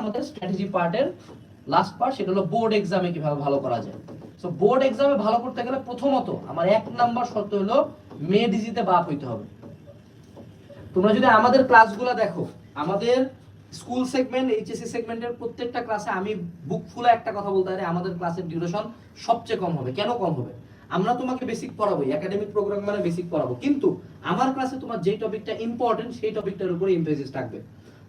আমাদের স্ট্র্যাটেজি পার্টের last part সেটা হলো বোর্ড এক্সামে কীভাবে ভালো করা যায়। সো বোর্ড এক্সামে ভালো করতে গেলে প্রথমত আমার এক নাম্বার শর্ত হলো মে ডিজিতে বাপ হইতে হবে। তোমরা যদি আমাদের ক্লাসগুলো দেখো, আমাদের স্কুল সেগমেন্ট এইচএসসি সেগমেন্টের প্রত্যেকটা ক্লাসে আমি বুক ফুলে একটা কথা বলতে পারি, আমাদের ক্লাসের ডিউরেশন সবচেয়ে কম হবে। কেন কম হবে? আমরা তোমাকে বেসিক পড়াবো একাডেমিক প্রোগ্রাম মানে বেসিক পড়াবো। কিন্তু আমার ক্লাসে তোমার যে টপিকটা ইম্পর্টেন্ট সেই টপিকটার উপরে এমফেসিস থাকবে।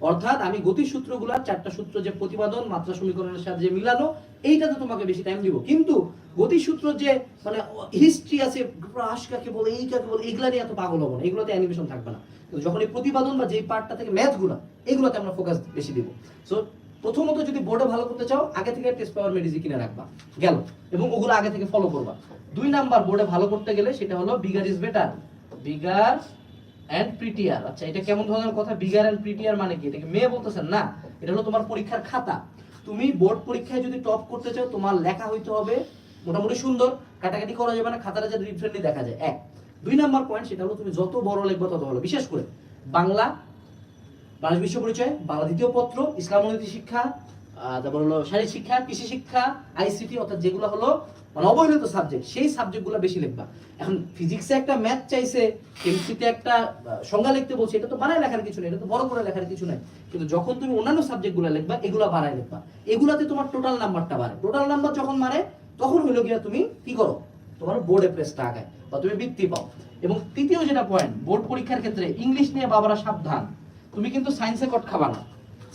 অর্থাৎ আমি গতি সূত্রগুলো চারটা সূত্র যে প্রতিপাদন, মাত্রা সমীকরণের সাথে যে মিলানো এইটাতে তোমাকে বেশি টাইম দিব। কিন্তু গতি সূত্র যে মানে হিস্ট্রি আছে গ্রাস কাকে বলে, এই কাকে বলে, এগুলা নিয়ে এত পাগল হব না। এগুলোতে অ্যানিমেশন থাকবে না। যখন এই প্রতিপাদন বা যেই পার্টটা থেকে ম্যাথগুলো এগুলোতে আমরা ফোকাস বেশি দিব। সো প্রথমত যদি বোর্ডে ভালো করতে চাও, আগে থেকে টেস্ট পাওয়ার মেডিজি কিনে রাখবা। গেল। এবং ওগুলো আগে থেকে ফলো করবা। দুই নাম্বার বোর্ডে ভালো করতে গেলে সেটা হলো bigger is better bigger and prettier আচ্ছা এটা কেমন ধরনের কথা? বিগার অ্যান্ড প্রিটিয়ার মানে কি? এটাকে মেয়ে বলতেছেন? না, এটা হলো তোমার পরীক্ষার খাতা। তুমি বোর্ড পরীক্ষায় যদি টপ করতে চাও, তোমার লেখা হইতে হবে মোটামুটি সুন্দর, কাটাকাটি করা যাবে না, খাতাটা যাতে ডিফারেন্টলি দেখা যায়। এক। দুই নাম্বার পয়েন্ট সেটা হলো তুমি যত বড় লিখবে, তত ভালো। বিশেষ করে বাংলা, বাংলাদেশ বিশ্ব পরিচয় বাংলা দ্বিতীয় পত্র, ইসলাম শিক্ষা তারপর হলো শারীরিক শিক্ষা, কৃষি শিক্ষা আইসিটি অর্থাৎ যেগুলো হলো মানে অবহেলিত সাবজেক্ট সেই সাবজেক্টগুলো বেশি লিখবা। এখন ফিজিক্সে একটা ম্যাথ চাইছে কেমিস্ট্রিতে একটা সংজ্ঞা লিখতে বলছে, এটা তো বানায় লেখার কিছু নেই, এটা তো বড় করে লেখার কিছু নাই। কিন্তু যখন তুমি অন্যান্য সাবজেক্টগুলো লিখবা, এগুলো বাড়ায় লিখবা। এগুলাতে তোমার টোটাল নাম্বারটা বাড়ে। টোটাল নাম্বার যখন মারে, তখন হইল গিয়া তুমি কি করো? তোমার বোর্ডে প্রেসটা আগায়, বা তুমি বৃত্তি পাও। এবং তৃতীয় যেটা পয়েন্ট বোর্ড পরীক্ষার ক্ষেত্রে ইংলিশ নিয়ে বাবারা সাবধান। তুমি কিন্তু সায়েন্সে কট খাবা না।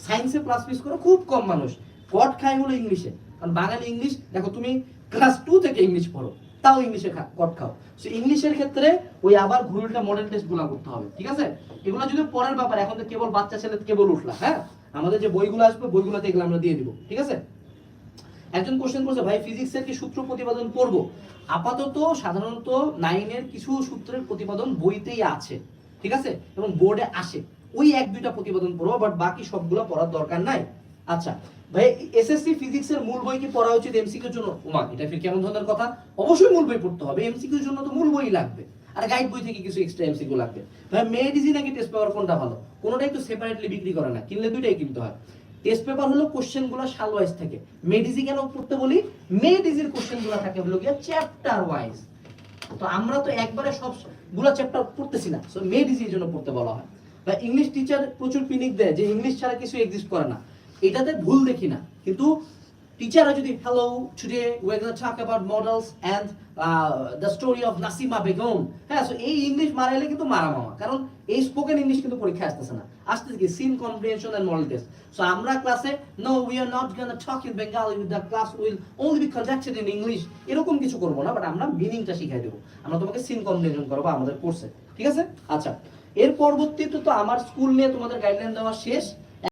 সায়েন্সে প্লাস পিস করে, খুব কম মানুষ। কট খায় হলো ইংলিশে কারণ বাঙালি ইংলিশ দেখো তুমি ক্লাস টু থেকে ইংলিশ পড়ো, তাও ইংলিশে কট খাও। সো ইংলিশের ক্ষেত্রে ওই আবার ঘুরুলটা মডেল টেস্টগুলা করতে হবে, ঠিক আছে? এগুলো যদি পরের ব্যাপার, এখন তো কেবল বাচ্চা ছেলে কেবল উঠলা হ্যাঁ? আমাদের যে বইগুলো আসবে, বইগুলোতে এগুলো আমরা দিয়ে দিব, ঠিক আছে? একজন কোশ্চেন করছে, ভাই ফিজিক্সের কি সূত্র প্রতিপাদন করব? আপাতত সাধারণত নাইনের কিছু সূত্রের প্রতিপাদন বইতেই আছে, ঠিক আছে? এবং বোর্ডে আসে। ওই এক, দুইটা প্রতিবেদন পড়ো বাট বাকি সবগুলো পড়ার দরকার নাই। আচ্ছা ভাই এসএসসি ফিজিক্সের মূল বই কি পড়া উচিত এমসিকিউর জন্য? ওমা এটা ফির কেমন ধরনের কথা? অবশ্যই মূল বই পড়তে হবে। এমসিকিউর জন্য তো মূল বই লাগবে। আর গাইড বই থেকে কিছু এক্সট্রা এমসিকিউ লাগবে। ভাই মেডিজি নাকি টেস্ট পেপার কোনটা ভালো? কোনোটাই তো সেপারেটলি বিক্রি করে না, কিনলে দুইটাই কিনতে হয়। টেস্ট পেপার হলো কোশ্চেনগুলো সাল ওয়াইজ থাকে মেডিজি কেন পড়তে বলি? মেডিজির কোশ্চেনগুলো থাকে হলো গিয়া চ্যাপ্টার ওয়াইজ তো আমরা তো একবারে সবগুলো চ্যাপ্টার পড়তেছি না। সো মেডিজি এর জন্য পড়তে বলা হয়। বা ইংলিশ টিচার প্রচুর পিনিক দেয় যে ইংলিশ ছাড়া কিছু এক্সিস্ট করে না। এটাতে ভুল দেখি না। কিন্তু টিচাররা যদি hello today we talk about models and the story of Nasima Begum হ্যাঁ সো এই ইংলিশ মারাইলে কিন্তু মারা মামা। কারণ এই স্পোকেন ইংলিশ কিন্তু পরীক্ষায় আসতেছে না। আসতেছে কি সিন মডেল টেস্ট সো আমরা ক্লাসে no we are not talk in with the class will only be conducted in English এরকম কিছু করব না বাট আমরা মিনিংটা শিখাই দেবো। আমরা তোমাকে সিন কম্প্রিহেনশন করব আমাদের কোর্সে ঠিক আছে? আচ্ছা। এর পরবর্তীতে তো আমার স্কুল নিয়ে তোমাদের গাইডলাইন দেওয়া শেষ।